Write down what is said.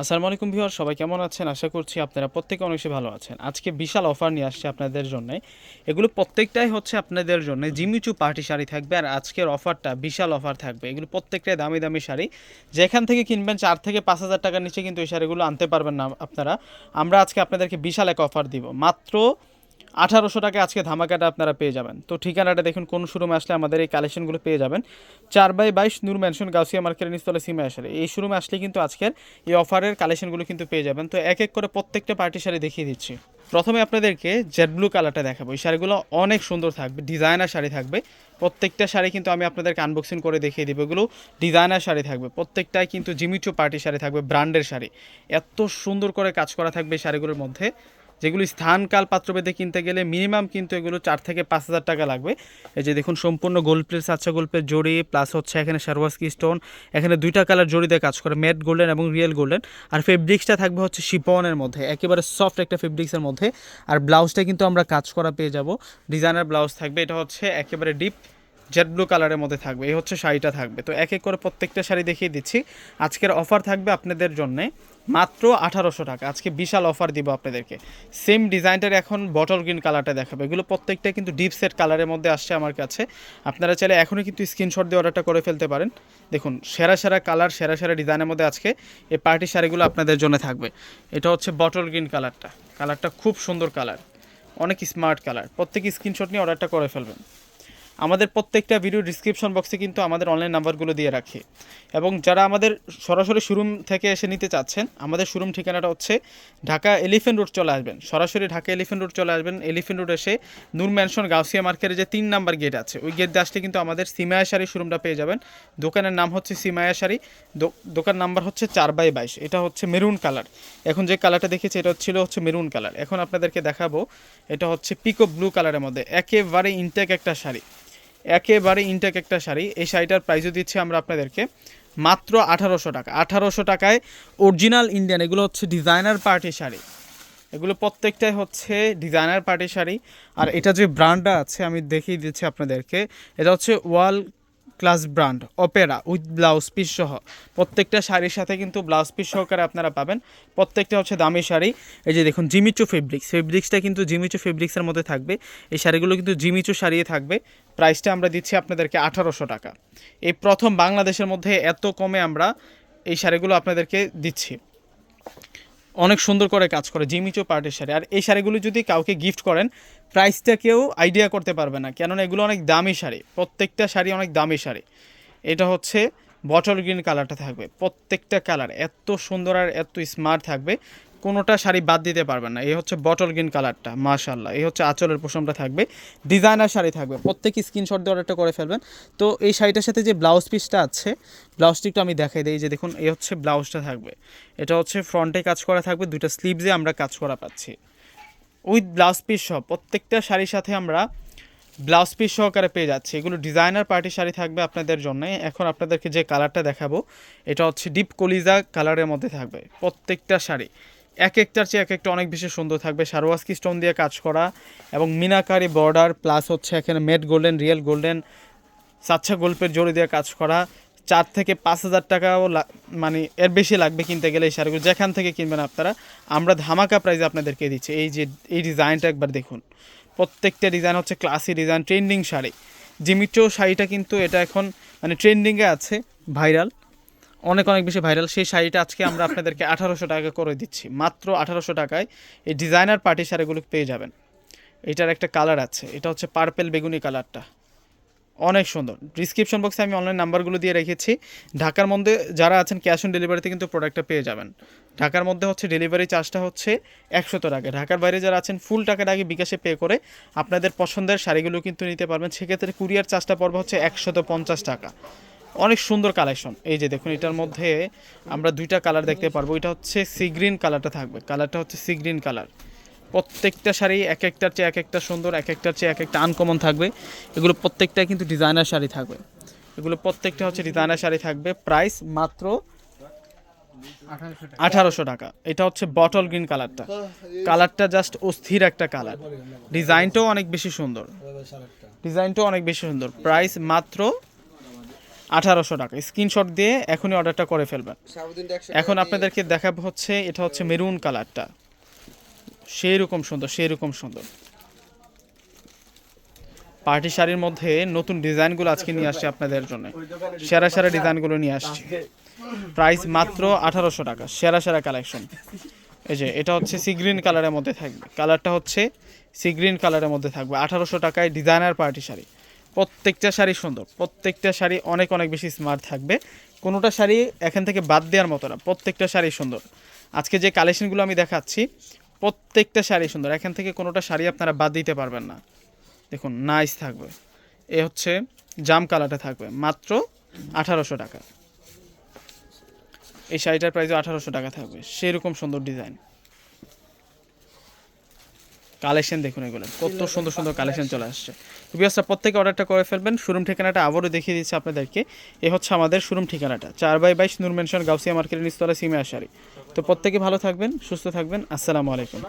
আসসালামু আলাইকুম ভিউয়ার, সবাই কেমন আছেন? আশা করছি আপনারা প্রত্যেকে অনেক ভালো আছেন। আজকে বিশাল অফার নিয়ে আসছে আপনাদের জন্য। এগুলো প্রত্যেকটাই হচ্ছে আপনাদের জন্য। জিমিচু পার্টি শাড়ি থাকবে আর আজকের অফারটা বিশাল অফার থাকবে। এগুলো প্রত্যেকটাই দামি দামি শাড়ি। যেখান থেকে কিনবেন চার থেকে পাঁচ হাজার টাকার নিচে কিন্তু এই শাড়িগুলো আনতে পারবেন না আপনারা। আমরা আজকে আপনাদেরকে বিশাল এক অফার দিব। মাত্র আঠারোশো টাকা আজকে ধামাকাটা আপনারা পেয়ে যাবেন। তো ঠিকানাটা দেখুন, কোন শোরুমে আসলে আমাদের এই কালেকশনগুলো পেয়ে যাবেন। চার বাই বাইশ নূর ম্যানশন, গাউসিয়া মার্কেটের নিস্তলে সিমে আসলে। এই শোরুমে আসলে কিন্তু আজকের এই অফারের কালেকশনগুলো কিন্তু পেয়ে যাবেন। তো এক এক করে প্রত্যেকটা পার্টি শাড়ি দেখিয়ে দিচ্ছি। প্রথমে আপনাদেরকে জেড ব্লু কালারটা দেখাবো। এই শাড়িগুলো অনেক সুন্দর থাকবে, ডিজাইনার শাড়ি থাকবে। প্রত্যেকটা শাড়ি কিন্তু আমি আপনাদেরকে আনবক্সিং করে দেখিয়ে দিব। এগুলো ডিজাইনার শাড়ি থাকবে, প্রত্যেকটাই কিন্তু জিমিচু পার্টি শাড়ি থাকবে, ব্র্যান্ডের শাড়ি। এত সুন্দর করে কাজ করা থাকবে এই শাড়িগুলোর মধ্যে। যেগুলো স্থানকাল পাত্রভেদে কিনতে গেলে মিনিমাম কিন্তু এগুলো চার থেকে পাঁচ হাজার টাকা লাগবে। এই যে দেখুন, সম্পূর্ণ গোল্ড প্লেস আচ্ছা গোল্ড প্লেস জড়ি প্লাস হচ্ছে এখানে সারওয়াস্কি স্টোন এখানে দুইটা কালার জড়ি দিয়ে কাজ করে ম্যাট গোল্ডেন এবং রিয়েল গোল্ডেন আর ফেব্রিক্সটা থাকবে হচ্ছে শিপনের মধ্যে, একেবারে সফট একটা ফেব্রিক্সের মধ্যে। আর ব্লাউজটা কিন্তু আমরা কাজ করা পেয়ে যাব ডিজাইনার ব্লাউজ থাকবে, এটা হচ্ছে একেবারে ডিপ জেড ব্লু কালারের মধ্যে থাকবে, এই হচ্ছে শাড়িটা থাকবে। তো এক এক করে প্রত্যেকটা শাড়ি দেখিয়ে দিচ্ছি। আজকের অফার থাকবে আপনাদের জন্য মাত্র আঠারোশো টাকা। আজকে বিশাল অফার দিব আপনাদেরকে। সেম ডিজাইনটার এখন বটল গ্রিন কালারটা দেখাবে। এগুলো প্রত্যেকটা কিন্তু ডিপ সেট কালারের মধ্যে আসছে আমার কাছে। আপনারা চাইলে এখনই কিন্তু স্ক্রিনশট দিয়ে অর্ডারটা করে ফেলতে পারেন। দেখুন, সেরা সেরা কালার সেরা সেরা ডিজাইনের মধ্যে আজকে এই পার্টি শাড়িগুলো আপনাদের জন্য থাকবে। এটা হচ্ছে বটল গ্রিন কালারটা কালারটা খুব সুন্দর কালার অনেক স্মার্ট কালার প্রত্যেকে স্ক্রিনশট নিয়ে অর্ডারটা করে ফেলবেন। আমাদের প্রত্যেকটা ভিডিও ডিসক্রিপশন বক্সে কিন্তু আমাদের অনলাইন নাম্বারগুলো দিয়ে রাখি। এবং যারা আমাদের সরাসরি শোরুম থেকে এসে নিতে চাচ্ছেন, আমাদের শোরুম ঠিকানাটা হচ্ছে ঢাকা এলিফেন্ট রোড চলে আসবেন। সরাসরি ঢাকা এলিফেন্ট রোড চলে আসবেন। এলিফেন্ট রোড এসে নূর ম্যানশন গাউসিয়া মার্কেটের যে তিন নাম্বার গেট আছে, ওই গেট দিয়ে আসলে কিন্তু আমাদের সিমায়া শাড়ি শোরুমটা পেয়ে যাবেন। দোকানের নাম হচ্ছে সিমায়া শাড়ি দোকান নাম্বার হচ্ছে চার বাই বাইশ, এটা হচ্ছে মেরুন কালার এখন যে কালারটা দেখেছি, এটা ছিল হচ্ছে মেরুন কালার এখন আপনাদেরকে দেখাবো, এটা হচ্ছে পিকো ব্লু কালারের মধ্যে। একেবারে ইনটেক একটা শাড়ি। একেবারে ইনটেক একটা শাড়ি। এই শাড়িটার প্রাইসও দিচ্ছি আমরা আপনাদেরকে মাত্র আঠারোশো টাকা। আঠারোশো টাকায় অরিজিনাল ইন্ডিয়ান এগুলো হচ্ছে ডিজাইনার পার্টি শাড়ি। এগুলো প্রত্যেকটাই হচ্ছে ডিজাইনার পার্টি শাড়ি। আর এটা যে ব্র্যান্ডটা আছে, আমি দেখিয়ে দিচ্ছি আপনাদেরকে। এটা হচ্ছে world class brand, Opera, with blouse piece সহ। প্রত্যেকটা শাড়ির সাথে কিন্তু ব্লাউজ পিস সহকারে আপনারা পাবেন। প্রত্যেকটা হচ্ছে দামি শাড়ি। এই যে দেখুন, জিমিচু ফেব্রিক্স। ফেব্রিক্সটা কিন্তু জিমিচু ফেব্রিক্সের মধ্যে থাকবে। এই শাড়িগুলো কিন্তু জিমিচু শাড়িয়ে থাকবে। প্রাইসটা আমরা দিচ্ছি আপনাদেরকে আঠারোশো টাকা। এই প্রথম বাংলাদেশের মধ্যে এত কমে আমরা এই শাড়িগুলো আপনাদেরকে দিচ্ছি। অনেক সুন্দর করে কাজ করে জিমিচো পার্টের শাড়ি। আর এই শাড়িগুলো যদি কাউকে গিফট করেন প্রাইসটা কেউ আইডিয়া করতে পারবে না। কেননা এগুলো অনেক দামি শাড়ি, প্রত্যেকটা শাড়ি অনেক দামি শাড়ি। এটা হচ্ছে বটল গ্রিন কালারটা থাকবে, প্রত্যেকটা কালার এত সুন্দর আর এত স্মার্ট থাকবে। কোনোটা শাড়ি বাদ দিতে পারবেন না। এই হচ্ছে বটল গ্রিন কালারটা মাশাল্লাহ এই হচ্ছে আঁচলের পোষণটা থাকবে ডিজাইনার শাড়ি থাকবে। প্রত্যেকে স্ক্রিনশট দিয়ে অর্ডারটা করে ফেলবেন। তো এই শাড়িটার সাথে যে ব্লাউজ পিসটা আছে ব্লাউজটি একটু আমি দেখাই দিই যে দেখুন, এই হচ্ছে ব্লাউজটা থাকবে। এটা হচ্ছে ফ্রন্টে কাজ করা থাকবে, দুইটা স্লিভসে আমরা কাজ করা পাচ্ছি। উইথ ব্লাউজ পিস সহ, প্রত্যেকটা শাড়ির সাথে আমরা ব্লাউজ পিস সহকারে পেয়ে যাচ্ছি। এগুলো ডিজাইনার পার্টি শাড়ি থাকবে আপনাদের জন্য। এখন আপনাদেরকে যে কালারটা দেখাবো, এটা হচ্ছে ডিপ কলিজা কালারের মধ্যে থাকবে প্রত্যেকটা শাড়ি। এক একটার চেয়ে এক একটা অনেক বেশি সুন্দর থাকবে। সারোয়াস্কি স্টোন দিয়ে কাজ করা এবং মিনাকারি বর্ডার প্লাস হচ্ছে এখানে মেড গোল্ডেন, রিয়েল গোল্ডেন, সাচ্ছা গল্পের জোরে দিয়ে কাজ করা। চার থেকে পাঁচ হাজার টাকাও মানে এর বেশি লাগবে কিনতে গেলে এই শাড়িগুলো যেখান থেকে কিনবেন আপনারা, আমরা ধামাকা প্রাইজে আপনাদেরকে দিচ্ছি। এই যে, এই ডিজাইনটা একবার দেখুন। প্রত্যেকটা ডিজাইন হচ্ছে ক্লাসি ডিজাইন ট্রেন্ডিং শাড়ি। জিমিচো শাড়িটা কিন্তু এটা এখন মানে ট্রেন্ডিংয়ে আছে ভাইরাল অনেক অনেক বেশি ভাইরাল সেই শাড়িটা আজকে আমরা আপনাদেরকে আঠারোশো টাকা করে দিচ্ছি। মাত্র আঠারোশো টাকায় এই ডিজাইনার পার্টি শাড়িগুলো পেয়ে যাবেন। এটার একটা কালার আছে। এটা হচ্ছে পার্পেল বেগুনি কালারটা অনেক সুন্দর। ডিসক্রিপশন বক্সে আমি অনলাইন নাম্বারগুলো দিয়ে রেখেছি। ঢাকার মধ্যে যারা আছেন ক্যাশ অন ডেলিভারিতে কিন্তু প্রোডাক্টটা পেয়ে যাবেন। ঢাকার মধ্যে হচ্ছে ডেলিভারি চার্জটা হচ্ছে একশো টাকা। ঢাকার বাইরে যারা আছেন ফুল টাকাটা আগে বিকাশে পে করে আপনাদের পছন্দের শাড়িগুলো কিন্তু নিতে পারবেন। সেক্ষেত্রে কুরিয়ার চার্জটা পড়বে হচ্ছে একশত পঞ্চাশ টাকা। অনেক সুন্দর কালেকশন এই যে দেখুন, এটার মধ্যে আমরা দুইটা কালার দেখতে পারব। এটা হচ্ছে সি গ্রিন কালারটা থাকবে। কালারটা হচ্ছে সি গ্রিন কালার প্রত্যেকটা শাড়ি এক একটার চেয়ে এক একটা সুন্দর, এক একটার চেয়ে এক একটা আনকমন থাকবে। এগুলো প্রত্যেকটা কিন্তু ডিজাইনার শাড়ি থাকবে। এগুলো প্রত্যেকটা হচ্ছে ডিজাইনার শাড়ি থাকবে। প্রাইস মাত্র আঠারোশো টাকা। এটা হচ্ছে বটল গ্রিন কালারটা কালারটা জাস্ট অস্থির একটা কালার ডিজাইনটাও অনেক বেশি সুন্দর। ডিজাইনটাও অনেক বেশি সুন্দর। প্রাইস মাত্র আঠারোশো টাকা। স্ক্রিনশট দিয়ে এখনই অর্ডারটা করে ফেলবেন। এখন আপনাদেরকে দেখাবো হচ্ছে এটা হচ্ছে মেরুন কালারটা। সেই রকম সুন্দর সেই রকম সুন্দর। পার্টি শাড়ির মধ্যে নতুন ডিজাইনগুলো আজকে নিয়ে আসছে আপনাদের জন্য। সেরা সেরা ডিজাইনগুলো নিয়ে আসছে। প্রাইস মাত্র আঠারোশো টাকা সেরা সেরা কালেকশন। এই যে এটা হচ্ছে সি গ্রিন কালারের মধ্যে থাকবে। কালারটা হচ্ছে সি গ্রিন কালারের মধ্যে থাকবে। আঠারোশো টাকায় ডিজাইনার পার্টি শাড়ি। প্রত্যেকটা শাড়ি সুন্দর, প্রত্যেকটা শাড়ি অনেক অনেক বেশি স্মার্ট থাকবে। কোনোটা শাড়ি এখান থেকে বাদ দেওয়ার মতো না, প্রত্যেকটা শাড়ি সুন্দর। আজকে যে কালেকশনগুলো আমি দেখাচ্ছি, প্রত্যেকটা শাড়ি সুন্দর, এখান থেকে কোনোটা শাড়ি আপনারা বাদ দিতে পারবেন না। দেখুন নাইস থাকবে। এ হচ্ছে, জাম কালারটা থাকবে, মাত্র আঠারোশো টাকা। এই শাড়িটার প্রাইসও আঠারোশো টাকা থাকবে, সেরকম সুন্দর ডিজাইন কালেকশন দেখুন এগুলো। কত সুন্দর সুন্দর কালেকশন চলে আসছে। বিয়াসটা প্রত্যেকে অর্ডারটা করে ফেলবেন। শোরুম ঠিকানাটা আবারও দেখিয়ে দিচ্ছি আপনাদেরকে। এ হচ্ছে আমাদের শোরুম ঠিকানাটা। চার বাই বাইশ নূর মেনশন গাউসিয়া মার্কেটের নিস্তলা সিমে আসারি তো প্রত্যেকে ভালো থাকবেন সুস্থ থাকবেন। আসসালামু আলাইকুম।